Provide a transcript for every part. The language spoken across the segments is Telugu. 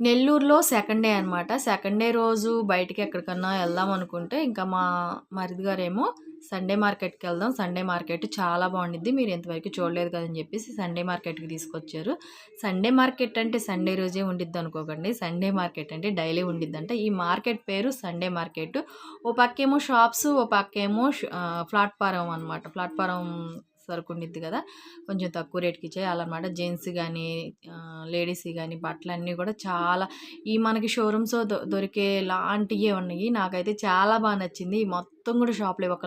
నెల్లూరులో సెకండ్ డే అనమాట సెకండ్ డే రోజు బయటికి ఎక్కడికన్నా వెళ్దాం అనుకుంటే ఇంకా మా మరిది గారేమో సండే మార్కెట్కి వెళ్దాం. సండే మార్కెట్ చాలా బాగుండిద్ది. మీరు ఇంతవరకు చూడలేదు కదని చెప్పేసి సండే మార్కెట్కి తీసుకొచ్చారు. సండే మార్కెట్ అంటే సండే రోజే ఉండిద్ది అనుకోకండి. సండే మార్కెట్ అంటే డైలీ ఉండిద్ది అంటే ఈ మార్కెట్ పేరు సండే మార్కెట్. ఓ పక్కేమో షాప్స్ ఓ పక్కేమో ప్లాట్ఫారం అనమాట ప్లాట్ఫారం సరుకు ఉండిద్ది కదా. కొంచెం తక్కువ రేట్కి ఇచ్చేయాలన్నమాట జెంట్స్ కానీ లేడీస్ కానీ బట్టలు అన్నీ కూడా చాలా ఈ మనకి షోరూమ్స్ దొరికే లాంటివే ఉన్నాయి. నాకైతే చాలా బాగా నచ్చింది. ఈ మొత్తం కూడా షాపులు. ఒక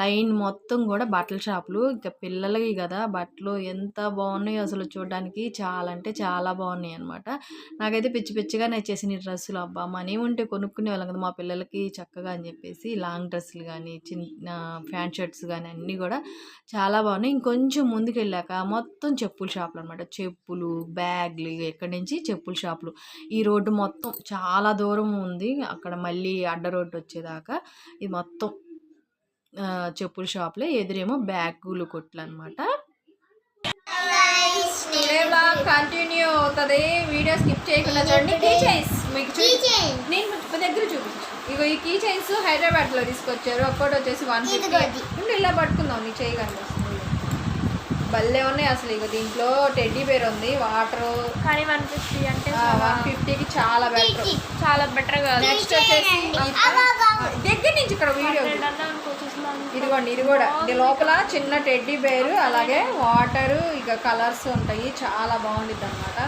లైన్ మొత్తం కూడా బట్టల షాపులు. ఇంకా పిల్లలకి కదా బట్టలు ఎంత బాగున్నాయో అసలు చూడడానికి చాలా అంటే చాలా బాగున్నాయి అనమాట నాకైతే పిచ్చి పిచ్చిగా నచ్చేసిన డ్రెస్సులు. అబ్బా మనీ ఉంటే కొనుక్కునే వాళ్ళం కదా మా పిల్లలకి చక్కగా అని చెప్పేసి లాంగ్ డ్రెస్సులు కానీ చిన్న ప్యాంట్ షర్ట్స్ కానీ అన్నీ కూడా చాలా బాగున్నాయి. ఇంకొంచెం ముందుకు వెళ్ళాక మొత్తం చెప్పుల షాపులు అనమాట చెప్పులు బ్యాగ్లు ఎక్కడి నుంచి చెప్పుల షాపులు. ఈ రోడ్డు మొత్తం చాలా దూరం ఉంది. అక్కడ మళ్ళీ అడ్డ రోడ్డు వచ్చేదాకా. ఇది మొత్తం చెప్పుల షాప్లే ఎదురేమో బ్యాగులు కొట్లు అనమాట కంటిన్యూ అవుతుంది. వీడియో స్కిప్ చేయకుండా చూడండి. కీ చైన్స్ మీకు నేను దగ్గర చూపించు. ఇగో ఈ కీ చైన్స్ హైదరాబాద్లో తీసుకొచ్చారు. ఒక్కటి వచ్చేసి వన్ ఫిఫ్టీ ఉండి ఇలా పట్టుకుందాం. నీ చేయి కనిపిస్తుంది. భలే ఉన్నాయి అసలు ఇక దీంట్లో టెడ్డీ బేర్ ఉంది వాటర్. కానీ వన్ ఫిఫ్టీ అంటే వన్ ఫిఫ్టీకి చాలా బెటర్ చాలా బెటర్ నెక్స్ట్ వచ్చేసి దగ్గర నుంచి ఇక్కడ వీడియో ఇదిగోండి ఇది కూడా. ఇది లోపల చిన్న టెడ్డీ బేరు అలాగే వాటర్ ఇక కలర్స్ ఉంటాయి. చాలా బాగుండిద్ది అనమాట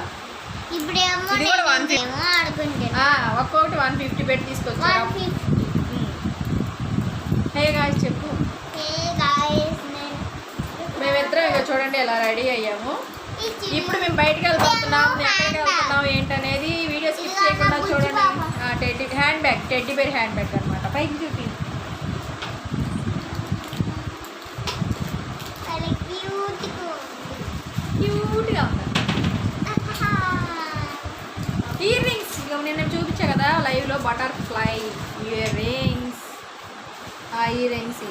ఒక్కొక్కటి వన్ ఫిఫ్టీ పెట్టి తీసుకొచ్చారు. ఫిఫ్టీ. హే గాయస్ చెప్పు. హే గాయ్స్ నేను మేమిద్దరం చూడండి ఎలా రెడీ అయ్యాము. ఇప్పుడు మేము బయటకు వెళ్ళిపోతున్నాం ఎక్కడికి వెళ్తున్నాం ఏంటనేది వీడియో స్కిప్ చేయకుండా చూడండి. Teddy handbag teddy bear handbag అనమాట పైకి చూపి. క్యూట్గా ఉంది. ఇయర్ రింగ్స్ ఇక నేను చూపించా కదా లైవ్లో బటర్ఫ్లై ఇయర్ రింగ్స్ ఆ ఇయర్ రింగ్స్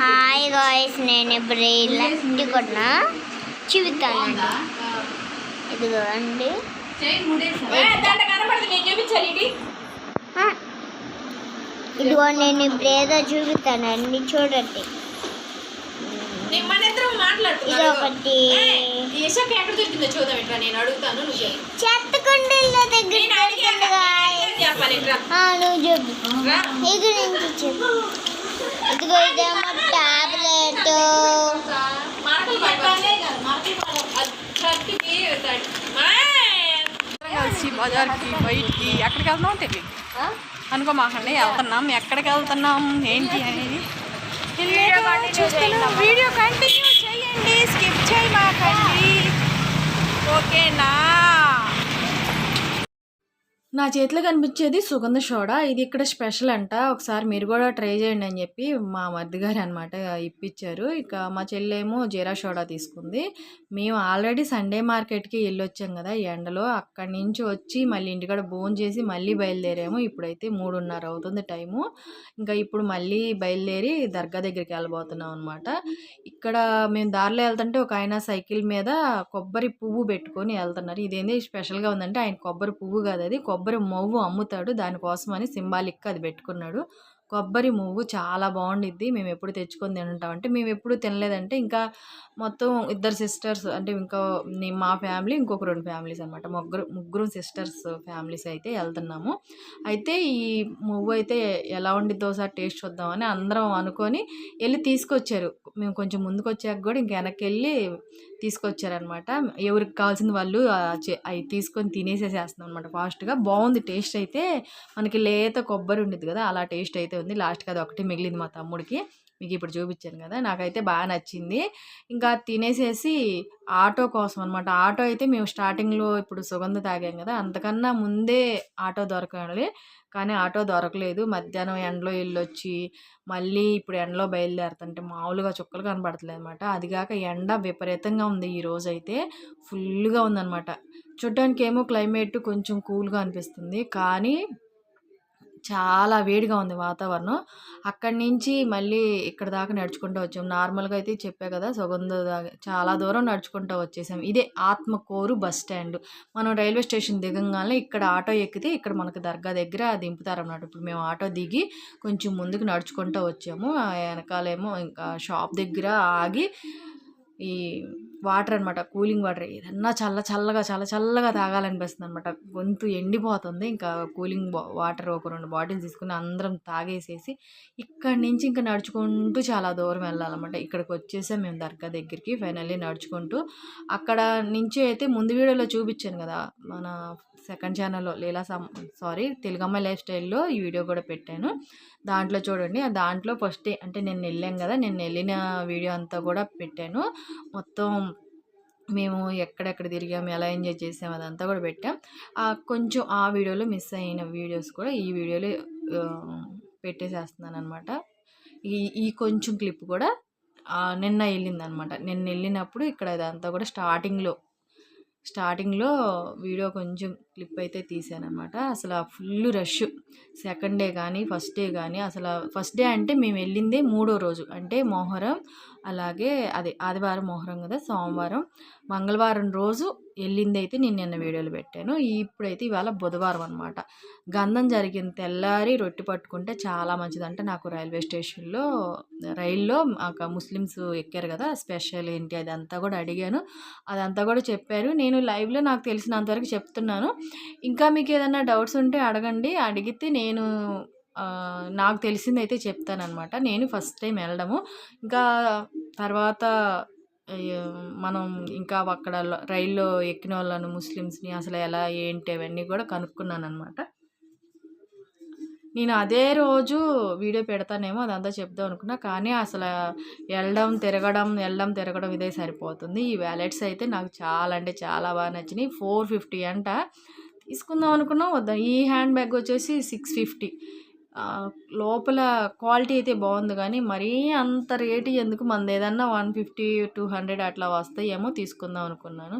హాయ్ గాయ్స్ నేను ఇప్పుడు ఇలా కొట్టినా చూపిస్తానండి ఇదిగోండి కనపడదు నేను చూపించాలి ఇది ఆ, ఇదిగో నేను ఇప్పుడు ఏదో చూపిస్తానండి చూడండి. ఇది ఒకటి. చెత్త కుండీల దగ్గర చెప్పాలి నువ్వు చెప్పు ఇది చెప్పు ఇదిగో ఇదేమో టాబ్లెట్ కలిసి బజార్కి బయటికి ఎక్కడికి వెళ్తున్నాం తెలియదు అనుకోమాకండి వెళ్తున్నాం ఎక్కడికి వెళ్తున్నాం ఏంటి అనేది వీడియో కంటిన్యూ చేయండి స్కిప్ చేయమాకండి ఓకేనా నా చేతిలో కనిపించేది సుగంధ సోడా. ఇది ఇక్కడ స్పెషల్ అంట. ఒకసారి మీరు కూడా ట్రై చేయండి అని చెప్పి మా మరిది గారు అనమాట ఇప్పించారు ఇక మా చెల్లెమో జీరా సోడా తీసుకుంది. మేము ఆల్రెడీ సండే మార్కెట్కి వెళ్ళొచ్చాం కదా ఎండలో. అక్కడి నుంచి వచ్చి మళ్ళీ ఇంటికాడ భోజనం చేసి మళ్ళీ బయలుదేరాము. ఇప్పుడైతే మూడున్నర అవుతుంది టైము. ఇంకా ఇప్పుడు మళ్ళీ బయలుదేరి దర్గా దగ్గరికి వెళ్ళబోతున్నాం అనమాట ఇక్కడ మేము దారిలో వెళ్తుంటే ఒక ఆయన సైకిల్ మీద కొబ్బరి పువ్వు పెట్టుకొని వెళ్తున్నారు. ఇదేంది స్పెషల్గా ఉందంటే ఆయన కొబ్బరి పువ్వు కాదు అది. కొబ్బరి మొవ్వు అమ్ముతాడు దానికోసమని సింబాలిక్గా అది పెట్టుకున్నాడు. కొబ్బరి మువ్వు చాలా బాగుండిద్ది. మేము ఎప్పుడు తెచ్చుకొని తింటామంటే మేము ఎప్పుడు తినలేదంటే ఇంకా మొత్తం ఇద్దరు సిస్టర్స్ అంటే ఇంకా మా ఫ్యామిలీ ఇంకొక రెండు ఫ్యామిలీస్ అనమాట ముగ్గురు ముగ్గురు సిస్టర్స్ ఫ్యామిలీస్ అయితే వెళ్తున్నాము. అయితే ఈ మువ్వు అయితే ఎలా ఉండిద్దో ఒకసారి టేస్ట్ చూద్దామని అందరం అనుకొని వెళ్ళి తీసుకొచ్చారు. మేము కొంచెం ముందుకు వచ్చాక కూడా ఇంక వెనక్కి వెళ్ళి తీసుకొచ్చారనమాట ఎవరికి కావాల్సింది వాళ్ళు అవి తీసుకొని తినేసేసేస్తున్నాం అనమాట ఫాస్ట్గా. బాగుంది టేస్ట్ అయితే. మనకి లేత కొబ్బరి ఉండేది కదా అలా టేస్ట్ అయితే ఉంది లాస్ట్కి అది ఒకటి మిగిలింది మా తమ్ముడికి. మీకు ఇప్పుడు చూపించాను కదా! నాకైతే బాగా నచ్చింది. ఇంకా తినేసేసి ఆటో కోసం అనమాట ఆటో అయితే మేము స్టార్టింగ్లో ఇప్పుడు సుగంధ తాగాం కదా! అంతకన్నా ముందే ఆటో దొరకాలి. కానీ ఆటో దొరకలేదు. మధ్యాహ్నం ఎండలో వెళ్ళొచ్చి మళ్ళీ ఇప్పుడు ఎండలో బయలుదేరుతుంటే మామూలుగా చుక్కలు కనబడతలేదు అనమాట అదిగాక ఎండ విపరీతంగా ఉంది ఈ రోజు అయితే ఫుల్గా ఉందన్నమాట. చూడ్డానికి ఏమో క్లైమేట్ కొంచెం కూల్గా అనిపిస్తుంది. కానీ చాలా వేడిగా ఉంది వాతావరణం. అక్కడి నుంచి మళ్ళీ ఇక్కడ దాకా నడుచుకుంటూ వచ్చాం. నార్మల్గా అయితే చెప్పా కదా సుగంధ చాలా దూరం నడుచుకుంటూ వచ్చేసాం. ఇదే ఆత్మకూరు బస్ స్టాండ్. మనం రైల్వే స్టేషన్ దిగంగానే ఇక్కడ ఆటో ఎక్కితే ఇక్కడ మనకు దర్గా దగ్గర దింపుతారన్నమాట ఇప్పుడు మేము ఆటో దిగి కొంచెం ముందుకు నడుచుకుంటూ వచ్చాము. ఆ వెనకాలేమో ఇంకా షాప్ దగ్గర ఆగి ఈ వాటర్ అనమాట కూలింగ్ వాటర్. ఏదన్నా చల్ల చల్లగా చాలా చల్లగా తాగాలనిపిస్తుంది అనమాట గొంతు ఎండిపోతుంది. ఇంకా కూలింగ్ వాటర్ ఒక రెండు బాటిల్స్ తీసుకుని అందరం తాగేసేసి ఇక్కడి నుంచి ఇంకా నడుచుకుంటూ చాలా దూరం వెళ్ళాలన్నమాట. ఇక్కడికి వచ్చేసాం మేము దర్గా దగ్గరికి ఫైనల్లీ నడుచుకుంటూ. అక్కడ నుంచి అయితే ముందు వీడియోలో చూపించాను కదా మన సెకండ్ ఛానల్లో లీలా సమ్ సారీ తెలుగమ్మ లైఫ్ స్టైల్లో ఈ వీడియో కూడా పెట్టాను. దాంట్లో చూడండి దాంట్లో ఫస్ట్ అంటే నేను వెళ్ళాం కదా నేను వెళ్ళిన వీడియో అంతా కూడా పెట్టాను. మొత్తం మేము ఎక్కడెక్కడ తిరిగాము ఎలా ఎంజాయ్ చేసాము అదంతా కూడా పెట్టాం. ఆ కొంచెం ఆ వీడియోలో మిస్ అయిన వీడియోస్ కూడా ఈ వీడియోలో పెట్టేసేస్తున్నాను అనమాట ఈ ఈ కొంచెం క్లిప్ కూడా నిన్న వెళ్ళిందనమాట నిన్న వెళ్ళినప్పుడు ఇక్కడ ఇదంతా కూడా స్టార్టింగ్లో స్టార్టింగ్లో వీడియో కొంచెం క్లిప్ అయితే తీసానమాట అసలు ఫుల్ రష్. సెకండ్ డే కానీ ఫస్ట్ డే కానీ అసలు ఫస్ట్ డే అంటే మేము వెళ్ళిందే మూడో రోజు. అంటే మొహరం అలాగే అదే ఆదివారం మొహరం కదా సోమవారం. మంగళవారం రోజు వెళ్ళింది అయితే నేను నిన్న వీడియోలు పెట్టాను. ఇప్పుడైతే ఇవాళ బుధవారం అనమాట గంధం జరిగిన తెల్లారి రొట్టె పట్టుకుంటే చాలా మంచిది అంటే నాకు రైల్వే స్టేషన్లో రైల్లో ఒక ముస్లిమ్స్ ఎక్కారు కదా స్పెషల్ ఏంటి అదంతా కూడా అడిగాను. అదంతా కూడా చెప్పారు. నేను లైవ్లో నాకు తెలిసినంతవరకు చెప్తున్నాను. ఇంకా మీకు ఏదైనా డౌట్స్ ఉంటే అడగండి. అడిగితే నేను నాకు తెలిసింది అయితే చెప్తానమాట నేను ఫస్ట్ టైం వెళ్ళడము. ఇంకా తర్వాత మనం ఇంకా అక్కడ రైల్లో ఎక్కిన వాళ్ళను ముస్లిమ్స్ని అసలు ఎలా ఏంటి అవన్నీ కూడా కనుక్కున్నాను అనమాట నేను అదే రోజు వీడియో పెడతానేమో అదంతా చెప్దాం అనుకున్నా కానీ అసలు వెళ్ళడం తిరగడం వెళ్ళడం తిరగడం ఇదే సరిపోతుంది. ఈ వ్యాలెట్స్ అయితే నాకు చాలా అంటే చాలా బాగా నచ్చినాయి. ఫోర్ ఫిఫ్టీ అంట. తీసుకుందాం అనుకున్నాం వద్దాం. ఈ హ్యాండ్ బ్యాగ్ వచ్చేసి సిక్స్ ఫిఫ్టీ. లోపల క్వాలిటీ అయితే బాగుంది కానీ మరీ అంత రేటు ఎందుకు? మనది ఏదన్నా వన్ ఫిఫ్టీ టూ హండ్రెడ్ అట్లా వస్తాయేమో తీసుకుందాం అనుకున్నాను.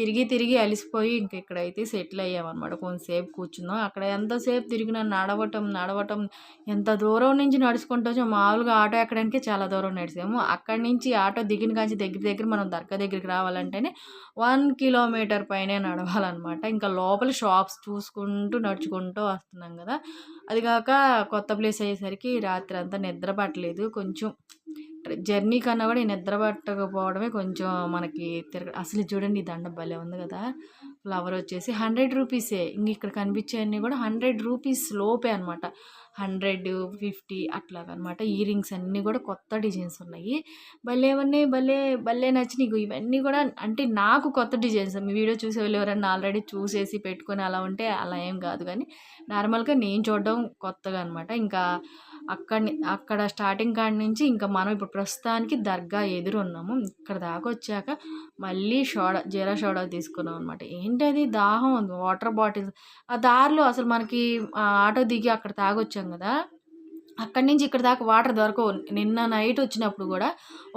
తిరిగి తిరిగి అలిసిపోయి ఇంక ఇక్కడైతే సెటిల్ అయ్యామన్నమాట. కొంతసేపు కూర్చుందాం అక్కడ ఎంతసేపు తిరిగినా నడవటం నడవటం ఎంత దూరం నుంచి నడుచుకుంటూ మామూలుగా ఆటో ఎక్కడానికి చాలా దూరం నడిచాము అక్కడి నుంచి ఆటో దిగిన కాంచి దగ్గర దగ్గర మనం దర్గా దగ్గరికి రావాలంటేనే వన్ కిలోమీటర్ పైనే నడవాలన్నమాట. ఇంకా లోపల షాప్స్ చూసుకుంటూ నడుచుకుంటూ వస్తున్నాం కదా. అది కాక కొత్త ప్లేస్ అయ్యేసరికి రాత్రి అంతా నిద్ర పట్టలేదు. కొంచెం జర్నీ కన్నా కూడా ఈ నిద్ర పట్టకపోవడమే కొంచెం మనకి తిరగ అసలు చూడండి ఈ దండ భలే ఉంది కదా. ఫ్లవర్ వచ్చేసి హండ్రెడ్ రూపీసే. ఇంక ఇక్కడ కనిపించేవన్నీ కూడా హండ్రెడ్ రూపీస్ లోపే అనమాట హండ్రెడ్ ఫిఫ్టీ అట్లాగనమాట. ఇయర్ రింగ్స్ అన్నీ కూడా కొత్త డిజైన్స్ ఉన్నాయి. భలే ఉన్నాయి భలే భలే నచ్చినాయి. ఇవన్నీ కూడా అంటే నాకు కొత్త డిజైన్స్. మీ వీడియో చూసే వాళ్ళు ఎవరన్నా ఆల్రెడీ చూసేసి పెట్టుకొని అలా ఉంటే అలా ఏం కాదు కానీ నార్మల్గా నేను చూడడం కొత్తగా అనమాట ఇంకా అక్కడి అక్కడ స్టార్టింగ్ కాడి నుంచి ఇంకా మనం ఇప్పుడు ప్రస్తుతానికి దర్గా ఎదురు ఉన్నాము. ఇక్కడ దాకా వచ్చాక మళ్ళీ షోడా జీరా షోడా తీసుకున్నాం అనమాట ఏంటది? దాహం ఉంది వాటర్ బాటిల్స్ ఆ దారిలో అసలు మనకి ఆటో దిగి అక్కడ తాగొచ్చాం కదా. అక్కడి నుంచి ఇక్కడ దాకా వాటర్ దొరకవు. నిన్న నైట్ వచ్చినప్పుడు కూడా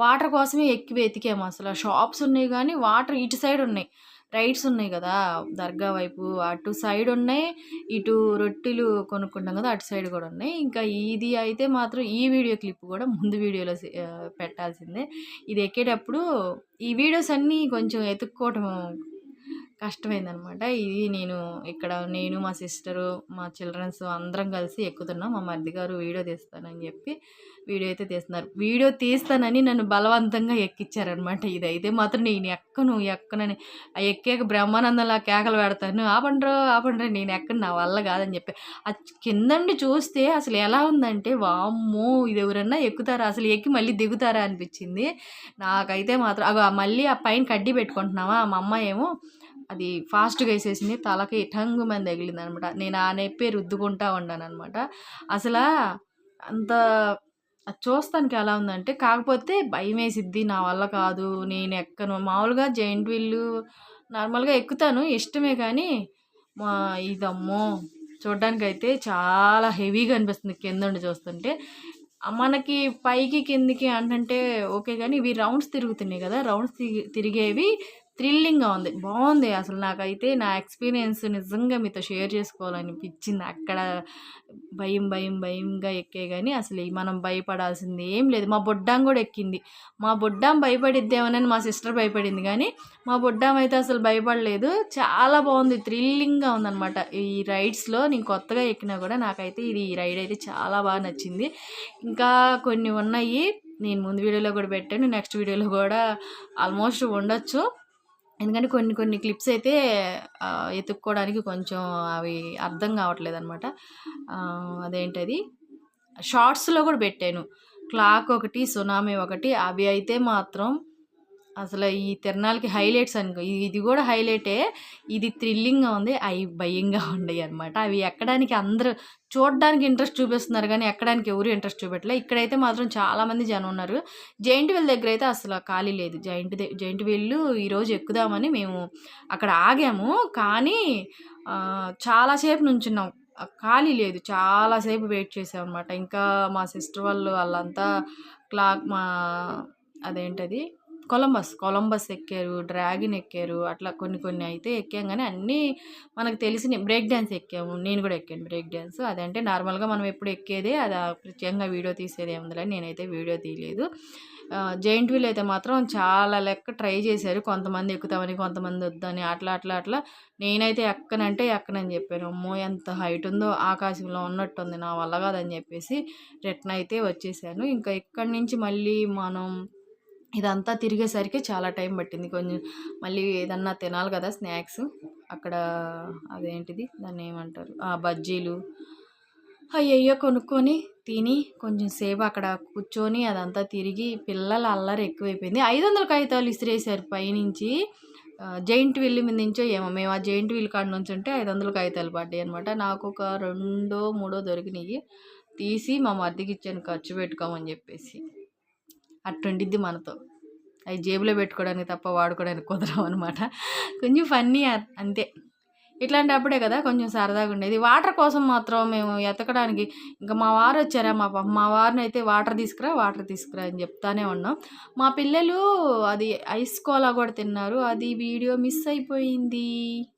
వాటర్ కోసమే ఎక్కి వెతికాము అసలు. షాప్స్ ఉన్నాయి కానీ వాటర్ ఇటు సైడ్ ఉన్నాయి. రైడ్స్ ఉన్నాయి కదా దర్గా వైపు. అటు సైడ్ ఉన్నాయి ఇటు రొట్టెలు కొనుక్కుంటాం కదా అటు సైడ్ కూడా ఉన్నాయి. ఇంకా ఇది అయితే మాత్రం ఈ వీడియో క్లిప్ కూడా ముందు వీడియోలో పెట్టాల్సిందే. ఇది ఎక్కేటప్పుడు ఈ వీడియోస్ అన్నీ కొంచెం ఎత్తుక్కోవటం కష్టమైందనమాట ఇది నేను ఇక్కడ నేను మా సిస్టరు మా చిల్డ్రన్స్ అందరం కలిసి ఎక్కుతున్నాం. మా మరిది గారు వీడియో తీస్తానని చెప్పి వీడియో అయితే తీస్తున్నారు. వీడియో తీస్తానని నన్ను బలవంతంగా ఎక్కిచ్చారనమాట అయితే మాత్రం నేను ఎక్కను ఎక్కనని ఆ ఎక్కాక బ్రహ్మానందంలా కేకలు పెడతాను. ఆపండ్రో ఆపండ్రో నేను ఎక్కను నా వల్ల కాదని చెప్పి. ఆ కిందండి చూస్తే అసలు ఎలా ఉందంటే వామ్మో ఇది ఎవరన్నా ఎక్కుతారా? అసలు ఎక్కి మళ్ళీ దిగుతారా అనిపించింది. నాకైతే మాత్రం మళ్ళీ ఆ పైన కడ్డీ పెట్టుకుంటున్నావా? మా అమ్మ ఏమో అది ఫాస్ట్గా వేసేసింది. తలకి టంగు మంది తగిలింది అనమాట నేను ఆ నొప్పి రుద్దుకుంటా ఉన్నాను అనమాట అసలు అంత అది చూస్తానికి ఎలా ఉందంటే కాకపోతే భయం వేసిద్ది. నా వల్ల కాదు. నేను ఎక్కను. మామూలుగా జైంట్ వీళ్ళు నార్మల్గా ఎక్కుతాను. ఇష్టమే కానీ మా ఇదమ్మో! చూడ్డానికి అయితే చాలా హెవీగా అనిపిస్తుంది కింద ఉండి చూస్తుంటే. మనకి పైకి కిందికి అంటే ఓకే కానీ ఇవి రౌండ్స్ తిరుగుతున్నాయి కదా! రౌండ్స్ తిరిగేవి థ్రిల్లింగ్గా ఉంది. బాగుంది అసలు నాకైతే నా ఎక్స్పీరియన్స్ నిజంగా మీతో షేర్ చేసుకోవాలనిపించింది. అక్కడ భయం భయం భయంగా ఎక్కే కానీ అసలు మనం భయపడాల్సింది ఏం లేదు. మా బొడ్డాం కూడా ఎక్కింది. మా బొడ్డాం భయపడిద్దేమోనని మా సిస్టర్ భయపడింది కానీ మా బొడ్డాం అయితే అసలు భయపడలేదు. చాలా బాగుంది థ్రిల్లింగ్గా ఉందన్నమాట. ఈ రైడ్స్లో నేను కొత్తగా ఎక్కినా కూడా నాకైతే ఇది ఈ రైడ్ అయితే చాలా బాగా నచ్చింది. ఇంకా కొన్ని ఉన్నాయి. నేను ముందు వీడియోలో కూడా పెట్టాను. నెక్స్ట్ వీడియోలో కూడా ఆల్మోస్ట్ ఉండొచ్చు. ఎందుకంటే కొన్ని కొన్ని క్లిప్స్ అయితే ఎత్తుక్కోవడానికి ఎతుక్కోవడానికి కొంచెం అవి అర్థం కావట్లేదు అనమాట అదేంటది? షార్ట్స్లో కూడా పెట్టాను. క్లాక్ ఒకటి సునామీ ఒకటి అవి అయితే మాత్రం అసలు ఈ తిరణాలకి హైలైట్స్ అనుకో ఇది- కూడా హైలైటే. ఇది థ్రిల్లింగ్గా ఉంది. అవి భయంగా ఉండయి అనమాట అవి ఎక్కడానికి అందరూ చూడడానికి ఇంట్రెస్ట్ చూపిస్తున్నారు కానీ ఎక్కడానికి ఎవరు ఇంట్రెస్ట్ చూపెట్టలే. ఇక్కడైతే మాత్రం చాలామంది జనం ఉన్నారు. జైంట్ వీల్ దగ్గర అయితే అసలు ఖాళీ లేదు. జైంట్ జైంట్ వీళ్ళు ఈరోజు ఎక్కుదామని మేము అక్కడ ఆగాము. కానీ చాలాసేపు నుంచున్నాం. ఖాళీ లేదు. చాలాసేపు వెయిట్ చేసాం అనమాట ఇంకా మా సిస్టర్ వాళ్ళు వాళ్ళంతా క్లాక్ మా అదేంటది? కొలంబస్ కొలంబస్ ఎక్కారు డ్రాగన్ ఎక్కారు అట్లా కొన్ని కొన్ని అయితే ఎక్కాం కానీ అన్నీ మనకు తెలిసిన బ్రేక్ డ్యాన్స్ ఎక్కాము. నేను కూడా ఎక్కాను బ్రేక్ డ్యాన్స్ అదంటే నార్మల్గా మనం ఎప్పుడు ఎక్కేదే అది ప్రత్యేకంగా వీడియో తీసేది ఏముందిలే నేనైతే వీడియో తీయలేదు. జైంట్ వీల్ అయితే మాత్రం చాలా లెక్క ట్రై చేశారు. కొంతమంది ఎక్కుతామని కొంతమంది వద్దని అట్లా అట్లా అట్లా. నేనైతే ఎక్కనంటే ఎక్కనని చెప్పాను. అమ్మో ఎంత హైట్ ఉందో ఆకాశంలో ఉన్నట్టుంది. నా వల్ల కాదని చెప్పేసి రిటర్న్ అయితే వచ్చేసాను. ఇంకా ఇక్కడి నుంచి మళ్ళీ మనం ఇదంతా తిరిగేసరికి చాలా టైం పట్టింది. కొంచెం మళ్ళీ ఏదన్నా తినాలి కదా స్నాక్స్. అక్కడ అదేంటిది? దాన్ని ఏమంటారు? ఆ బజ్జీలు. అయ్యయ్యో! కొనుక్కొని తిని కొంచెం సేపు అక్కడ కూర్చొని అదంతా తిరిగి పిల్లల అల్లరి ఎక్కువైపోయింది. ఐదు వందల కాగితాలు ఇసిరేసారు పైనుంచి. జైంట్ వీల్ మీద నుంచో ఏమో. మేము ఆ జైంట్ వీల్ కాడ నుంచి ఉంటే ఐదు వందల కాగితాలు పడ్డాయి అనమాట నాకు ఒక రెండో మూడో దొరికినాయి. తీసి మా మధ్యకి ఇచ్చాను. ఖర్చు పెట్టుకోమని చెప్పేసి. అట్టుండిద్ది మనతో. అవి జేబులో పెట్టుకోవడానికి తప్ప వాడుకోవడానికి కుదరం అనమాట కొంచెం ఫన్నీ అంతే. ఇట్లాంటప్పుడే కదా కొంచెం సరదాగా ఉండేది. వాటర్ కోసం మాత్రం మేము ఎతకడానికి ఇంకా మా వారు వచ్చారా? మా మా వారిని అయితే వాటర్ తీసుకురా వాటర్ తీసుకురా అని చెప్తానే ఉన్నాం. మా పిల్లలు అది ఐస్ కోలా కూడా తిన్నారు. అది వీడియో మిస్ అయిపోయింది.